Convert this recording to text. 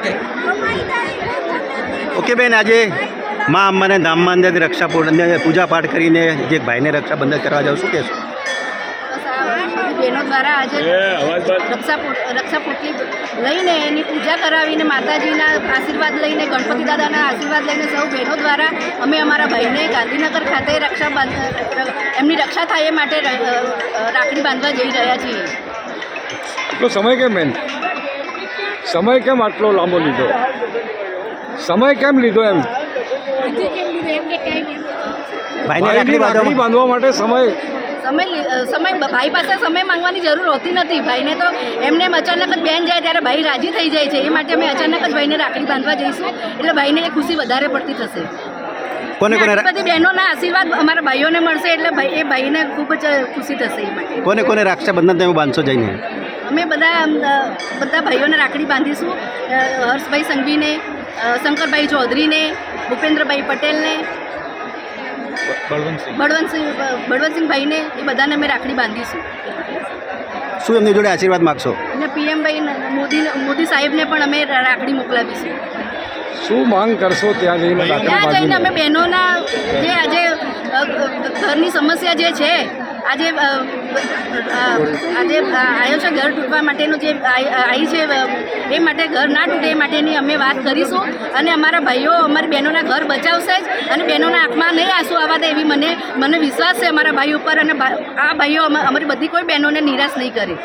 Okay. Okay બેન આજે મા અંબાને ધામમાં અંદર રક્ષા પૂર્ણ પૂજા પાઠ કરીને જે ભાઈને રક્ષાબંધન કરવા જાવ શું કહેશો? બહેનો દ્વારા આજે રક્ષા રક્ષા પોટલી લઈને એની પૂજા કરાવીને માતાજીના આશીર્વાદ લઈને ગણપતિ દાદાના આશીર્વાદ લઈને સૌ બહેનો દ્વારા અમે અમારા ભાઈને ગાંધીનગર ખાતે રક્ષા એમની રક્ષા થાય એ માટે રાખડી બાંધવા જઈ રહ્યા છીએ. સમય કેમ બેન? સમય કેમ આટલો લાંબો લીધો? સમય કેમ લીધો એમ? ભાઈને રાખડી રાખડી બાંધવા બાંધવા માટે સમય સમય સમય ભાઈ પાસે સમય માંગવાની જરૂર હોતી નથી. ભાઈને તો એમને એમ અચાનક જ બેન જાય ત્યારે ભાઈ રાજી થઈ જાય છે. એ માટે અમે અચાનક જ ભાઈને રાખડી બાંધવા જઈશું. એટલે ભાઈને એ ખુશી વધારે પડતી થશે. કોને કોને બધી બહેનોના આશીર્વાદ અમારા ભાઈઓને મળશે એટલે ભાઈ એ ભાઈને ખૂબ જ ખુશી થશે એ માટે. કોને કોને રક્ષાબંધન તમે બાંધશો જઈને? અમે બધા બધા ભાઈઓને રાખડી બાંધીશું. હર્ષભાઈ સંઘવીને શંકરભાઈ ચૌધરીને ભૂપેન્દ્રભાઈ પટેલને બળવંતસિંહ. બળવંતસિંહભાઈને એ બધાને અમે રાખડી બાંધીશું. શું એમની જોડે આશીર્વાદ માગશો? અને પીએમભાઈ મોદી મોદી સાહેબને પણ અમે રાખડી મોકલાવીશું. શું માંગ કરશો ત્યાં જઈને ત્યાં જઈને અમે બહેનોના જે આજે ઘરની સમસ્યા જે છે આજે આજે આવ્યો છે ઘર તૂટવા માટેનું જે આઈ છે એ માટે ઘર ના તૂટે એ માટેની અમે વાત કરીશું. અને અમારા ભાઈઓ, અમારી બહેનોના ઘર બચાવશે જ અને બહેનોના આંખમાં નહીં આંસુ આવવા દે એવી મને મને વિશ્વાસ છે અમારા ભાઈ ઉપર. અને આ ભાઈઓ અમા- અમારી બધી કોઈ બહેનોને નિરાશ નહીં કરે.